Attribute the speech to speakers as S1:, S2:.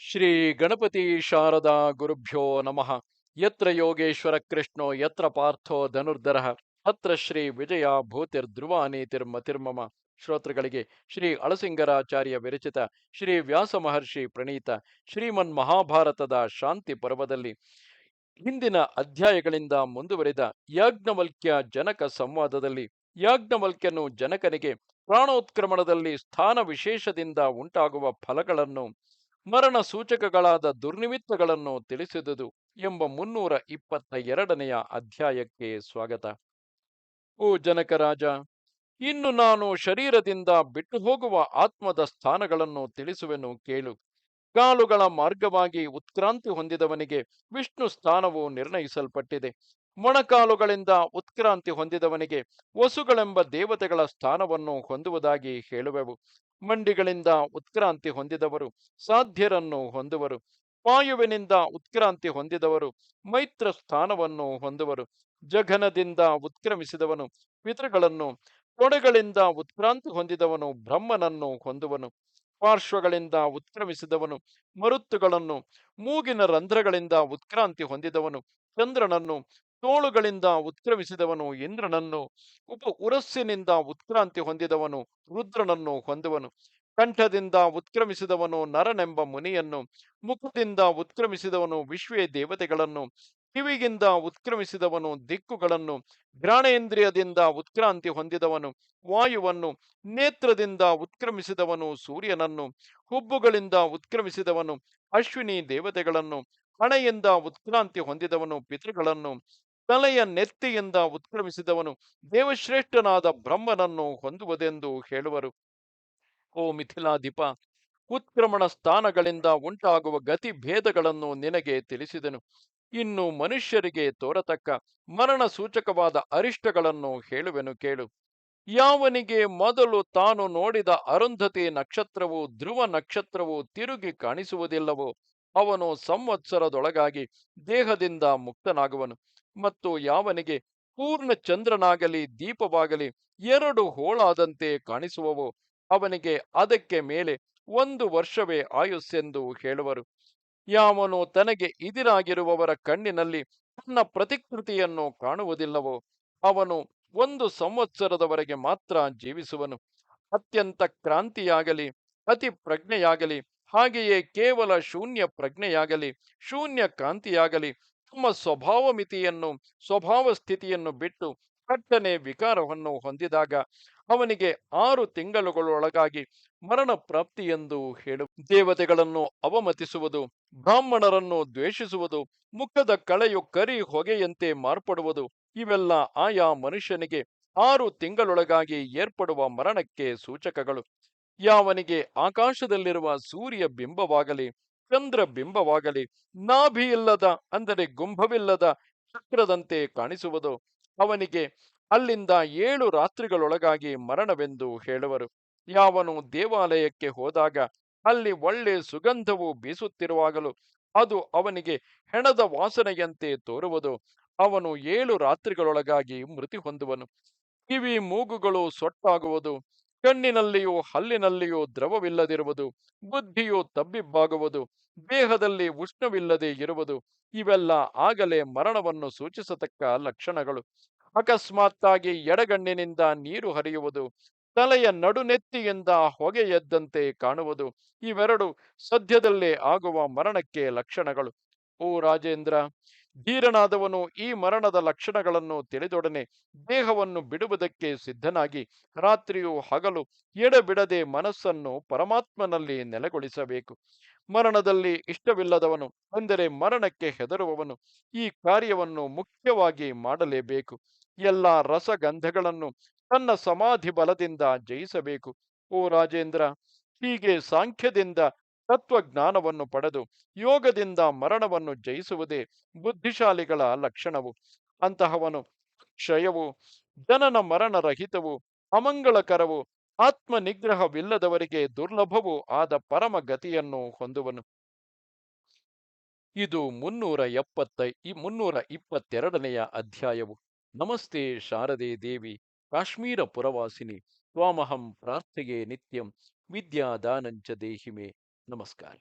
S1: ಶ್ರೀ ಗಣಪತಿ ಶಾರದಾ ಗುರುಭ್ಯೋ ನಮಃ. ಯತ್ರ ಯೋಗೇಶ್ವರ ಕೃಷ್ಣೋ, ಯತ್ರ ಪಾರ್ಥೋ ಧನುರ್ಧರ ಅತ್ರ ಶ್ರೀ ವಿಜಯ ನೀತಿರ್ಮತಿರ್ಮಮ ಶ್ರೋತೃಗಳಿಗೆ ಶ್ರೀ ಅಳಸಿಂಗರಾಚಾರ್ಯ ವಿರಚಿತ ಶ್ರೀ ವ್ಯಾಸ ಮಹರ್ಷಿ ಪ್ರಣೀತ ಶ್ರೀಮನ್ ಮಹಾಭಾರತದ ಶಾಂತಿ ಪರ್ವದಲ್ಲಿ ಹಿಂದಿನ ಅಧ್ಯಾಯಗಳಿಂದ ಮುಂದುವರಿದ ಯಾಜ್ಞವಲ್ಕ್ಯ ಜನಕ ಸಂವಾದದಲ್ಲಿ ಯಾಜ್ಞವಲ್ಕ್ಯನು ಜನಕನಿಗೆ ಪ್ರಾಣೋತ್ಕ್ರಮಣದಲ್ಲಿ ಸ್ಥಾನ ವಿಶೇಷದಿಂದ ಉಂಟಾಗುವ ಫಲಗಳನ್ನು ಮರಣ ಸೂಚಕಗಳಾದ ದುರ್ನಿಮಿತ್ತಗಳನ್ನು ತಿಳಿಸಿದುದು ಎಂಬ ಮುನ್ನೂರ ಇಪ್ಪತ್ತ ಎರಡನೆಯ ಅಧ್ಯಾಯಕ್ಕೆ ಸ್ವಾಗತ. ಓ ಜನಕರಾಜ ಇನ್ನು ನಾನು ಶರೀರದಿಂದ ಬಿಟ್ಟು ಹೋಗುವ ಆತ್ಮದ ಸ್ಥಾನಗಳನ್ನು ತಿಳಿಸುವೆನು ಕೇಳು. ಕಾಲುಗಳ ಮಾರ್ಗವಾಗಿ ಉತ್ಕ್ರಾಂತಿ ಹೊಂದಿದವನಿಗೆ ವಿಷ್ಣು ಸ್ಥಾನವು ನಿರ್ಣಯಿಸಲ್ಪಟ್ಟಿದೆ. ಮೊಣಕಾಲುಗಳಿಂದ ಉತ್ಕ್ರಾಂತಿ ಹೊಂದಿದವನಿಗೆ ವಸುಗಳೆಂಬ ದೇವತೆಗಳ ಸ್ಥಾನವನ್ನು ಹೊಂದುವುದಾಗಿ ಹೇಳುವೆವು. ಮಂಡಿಗಳಿಂದ ಉತ್ಕ್ರಾಂತಿ ಹೊಂದಿದವರು, ಸಾಧ್ಯರನ್ನು ಹೊಂದುವರು ವಾಯುವಿನಿಂದ ಉತ್ಕ್ರಾಂತಿ ಹೊಂದಿದವರು, ಮೈತ್ರ ಸ್ಥಾನವನ್ನು ಹೊಂದುವರು, ಜಘನದಿಂದ ಉತ್ಕ್ರಮಿಸಿದವನು, ಪಿತೃಗಳನ್ನು ಕೊಡೆಗಳಿಂದ ಉತ್ಕ್ರಾಂತಿ ಹೊಂದಿದವನು, ಬ್ರಹ್ಮನನ್ನು ಹೊಂದುವನು, ಪಾರ್ಶ್ವಗಳಿಂದ ಉತ್ಕ್ರಮಿಸಿದವನು, ಮರುತ್ತುಗಳನ್ನು, ಮೂಗಿನ ರಂಧ್ರಗಳಿಂದ ಉತ್ಕ್ರಾಂತಿ ಹೊಂದಿದವನು, ಚಂದ್ರನನ್ನು ತೋಳುಗಳಿಂದ ಉತ್ಕ್ರಮಿಸಿದವನು ಇಂದ್ರನನ್ನು, ಉಪ ಉರಸ್ಸಿನಿಂದ ಉತ್ಕ್ರಾಂತಿ ಹೊಂದಿದವನು ರುದ್ರನನ್ನು ಹೊಂದುವನು. ಕಂಠದಿಂದ ಉತ್ಕ್ರಮಿಸಿದವನು ನರನೆಂಬ ಮುನಿಯನ್ನು, ಮುಖದಿಂದ ಉತ್ಕ್ರಮಿಸಿದವನು ವಿಶ್ವೇ ದೇವತೆಗಳನ್ನು ಕಿವಿಗಿಂದ ಉತ್ಕ್ರಮಿಸಿದವನು ದಿಕ್ಕುಗಳನ್ನು, ಘ್ರಾಣೇಂದ್ರಿಯದಿಂದ ಉತ್ಕ್ರಾಂತಿ ಹೊಂದಿದವನು ವಾಯುವನ್ನು, ನೇತ್ರದಿಂದ ಉತ್ಕ್ರಮಿಸಿದವನು ಸೂರ್ಯನನ್ನು, ಹುಬ್ಬುಗಳಿಂದ ಉತ್ಕ್ರಮಿಸಿದವನು ಅಶ್ವಿನಿ ದೇವತೆಗಳನ್ನು, ಹಣೆಯಿಂದ ಉತ್ಕ್ರಾಂತಿ ಹೊಂದಿದವನು ಪಿತೃಗಳನ್ನು ತಲೆಯ ನೆತ್ತಿಯಿಂದ ಉತ್ಕ್ರಮಿಸಿದವನು ದೇವಶ್ರೇಷ್ಠನಾದ ಬ್ರಹ್ಮನನ್ನು ಹೊಂದುವುದೆಂದು ಹೇಳುವರು. ಓ ಮಿಥಿಲಾಧಿಪ ಉತ್ಕ್ರಮಣ ಸ್ಥಾನಗಳಿಂದ ಉಂಟಾಗುವ ಗತಿ ಭೇದಗಳನ್ನು ನಿನಗೆ ತಿಳಿಸಿದನು. ಇನ್ನು ಮನುಷ್ಯರಿಗೆ ತೋರತಕ್ಕ ಮರಣ ಸೂಚಕವಾದ ಅರಿಷ್ಟಗಳನ್ನು ಹೇಳುವೆನು ಕೇಳು. ಯಾವನಿಗೆ ಮೊದಲು ತಾನು ನೋಡಿದ ಅರುಂಧತಿ ನಕ್ಷತ್ರವು ಧ್ರುವ ನಕ್ಷತ್ರವು ತಿರುಗಿ ಕಾಣಿಸುವುದಿಲ್ಲವೋ ಅವನು ಸಂವತ್ಸರದೊಳಗಾಗಿ ದೇಹದಿಂದ ಮುಕ್ತನಾಗುವನು. ಮತ್ತು ಯಾವನಿಗೆ ಪೂರ್ಣ ಚಂದ್ರನಾಗಲಿ, ದೀಪವಾಗಲಿ ಎರಡು ಹೋಳಾದಂತೆ ಕಾಣಿಸುವವು. ಅವನಿಗೆ ಅದಕ್ಕೆ ಮೇಲೆ ಒಂದು ವರ್ಷವೇ ಆಯುಸ್ಸೆಂದು ಹೇಳುವರು. ಯಾವನು ತನಗೆ ಇದಿರಾಗಿರುವವರ ಕಣ್ಣಿನಲ್ಲಿ ತನ್ನ ಪ್ರತಿಕೃತಿಯನ್ನು ಕಾಣುವುದಿಲ್ಲವೋ, ಅವನು ಒಂದು ಸಂವತ್ಸರದವರೆಗೆ ಮಾತ್ರ ಜೀವಿಸುವನು. ಅತ್ಯಂತ ಕ್ರಾಂತಿಯಾಗಲಿ, ಅತಿ ಪ್ರಜ್ಞೆಯಾಗಲಿ, ಹಾಗೆಯೇ ಕೇವಲ ಶೂನ್ಯ ಪ್ರಜ್ಞೆಯಾಗಲಿ, ಶೂನ್ಯ ಕಾಂತಿಯಾಗಲಿ ತಮ್ಮ ಸ್ವಭಾವ ಮಿತಿಯನ್ನು ಸ್ವಭಾವ ಸ್ಥಿತಿಯನ್ನು ಬಿಟ್ಟು ಕಟ್ಟನೆ ವಿಕಾರವನ್ನು ಹೊಂದಿದಾಗ ಅವನಿಗೆ ಆರು ತಿಂಗಳುಗಳೊಳಗಾಗಿ ಮರಣ ಪ್ರಾಪ್ತಿ ಎಂದು ಹೇಳು. ದೇವತೆಗಳನ್ನು ಅವಮತಿಸುವುದು, ಬ್ರಾಹ್ಮಣರನ್ನು ದ್ವೇಷಿಸುವುದು, ಮುಖದ ಕಳೆಯು ಕರಿ ಹೊಗೆಯಂತೆ ಮಾರ್ಪಡುವುದು, ಇವೆಲ್ಲ ಆಯಾ ಮನುಷ್ಯನಿಗೆ ಆರು ತಿಂಗಳೊಳಗಾಗಿ ಏರ್ಪಡುವ ಮರಣಕ್ಕೆ ಸೂಚಕಗಳು. ಯಾವನಿಗೆ ಆಕಾಶದಲ್ಲಿರುವ ಸೂರ್ಯ ಬಿಂಬವಾಗಲಿ ಚಂದ್ರ ಬಿಂಬವಾಗಲಿ ನಾಭಿಯಿಲ್ಲದ ಅಂದರೆ ಗುಂಭವಿಲ್ಲದ ಚಕ್ರದಂತೆ ಕಾಣಿಸುವುದು. ಅವನಿಗೆ ಅಲ್ಲಿಂದ ಏಳು ರಾತ್ರಿಗಳೊಳಗಾಗಿ ಮರಣವೆಂದು ಹೇಳುವರು. ಯಾವನು ದೇವಾಲಯಕ್ಕೆ ಹೋದಾಗ ಅಲ್ಲಿ ಒಳ್ಳೆ ಸುಗಂಧವು ಬೀಸುತ್ತಿರುವಾಗಲೂ ಅದು ಅವನಿಗೆ ಹೆಣದ ವಾಸನೆಯಂತೆ ತೋರುವುದು. ಅವನು ಏಳು ರಾತ್ರಿಗಳೊಳಗಾಗಿ ಮೃತಿ ಹೊಂದುವನು. ಕಿವಿ ಮೂಗುಗಳು ಸೊಟ್ಟಾಗುವುದು. ಕಣ್ಣಿನಲ್ಲಿಯೂ ಹಲ್ಲಿನಲ್ಲಿಯೂ ದ್ರವವಿಲ್ಲದಿರುವುದು, ಬುದ್ಧಿಯು ತಬ್ಬಿಬ್ಬಾಗುವುದು, ದೇಹದಲ್ಲಿ ಉಷ್ಣವಿಲ್ಲದೆ ಇರುವುದು, ಇವೆಲ್ಲ ಆಗಲೇ ಮರಣವನ್ನು ಸೂಚಿಸತಕ್ಕ ಲಕ್ಷಣಗಳು. ಅಕಸ್ಮಾತ್ತಾಗಿ ಎಡಗಣ್ಣಿನಿಂದ ನೀರು ಹರಿಯುವುದು, ತಲೆಯ ನಡುನೆತ್ತಿಯಿಂದ ಹೊಗೆ ಎದ್ದಂತೆ ಕಾಣುವುದು, ಇವೆರಡು ಸದ್ಯದಲ್ಲೇ ಆಗುವ ಮರಣಕ್ಕೆ ಲಕ್ಷಣಗಳು. ಓ ರಾಜೇಂದ್ರ ಧೀರನಾದವನು ಈ ಮರಣದ ಲಕ್ಷಣಗಳನ್ನು ತಿಳಿದೊಡನೆ ದೇಹವನ್ನು ಬಿಡುವುದಕ್ಕೆ ಸಿದ್ಧನಾಗಿ ರಾತ್ರಿಯು ಹಗಲು ಎಡಬಿಡದೆ ಮನಸ್ಸನ್ನು ಪರಮಾತ್ಮನಲ್ಲಿ ನೆಲೆಗೊಳಿಸಬೇಕು. ಮರಣದಲ್ಲಿ ಇಷ್ಟವಿಲ್ಲದವನು, ಅಂದರೆ ಮರಣಕ್ಕೆ ಹೆದರುವವನು, ಈ ಕಾರ್ಯವನ್ನು ಮುಖ್ಯವಾಗಿ ಮಾಡಲೇಬೇಕು. ಎಲ್ಲ ರಸಗಂಧಗಳನ್ನು ತನ್ನ ಸಮಾಧಿ ಬಲದಿಂದ ಜಯಿಸಬೇಕು. ಓ ರಾಜೇಂದ್ರ, ಹೀಗೆ ಸಾಂಖ್ಯದಿಂದ ತತ್ವಜ್ಞಾನವನ್ನು ಪಡೆದು ಯೋಗದಿಂದ ಮರಣವನ್ನು ಜಯಿಸುವುದೇ ಬುದ್ಧಿಶಾಲಿಗಳ ಲಕ್ಷಣವು. ಅಂತಹವನು ಕ್ಷಯವು, ಜನನ ಮರಣರಹಿತವು, ಅಮಂಗಳಕರವು ಆತ್ಮ ನಿಗ್ರಹವಿಲ್ಲದವರಿಗೆ ದುರ್ಲಭವೂ ಆದ ಪರಮ ಗತಿಯನ್ನು ಹೊಂದುವನು. ಇದು ಮುನ್ನೂರ ಎಪ್ಪತ್ತ ಮುನ್ನೂರ ಇಪ್ಪತ್ತೆರಡನೆಯ ಅಧ್ಯಾಯವು. ನಮಸ್ತೆ ಶಾರದೆ ದೇವಿ, ಕಾಶ್ಮೀರ ಪುರವಾಸಿನಿ, ತ್ವಾಮಹಂ ಪ್ರಾರ್ಥೆಯೇ ನಿತ್ಯಂ ವಿದ್ಯಾದಾನಂಚ ದೇಹಿಮೆ. नमस्कार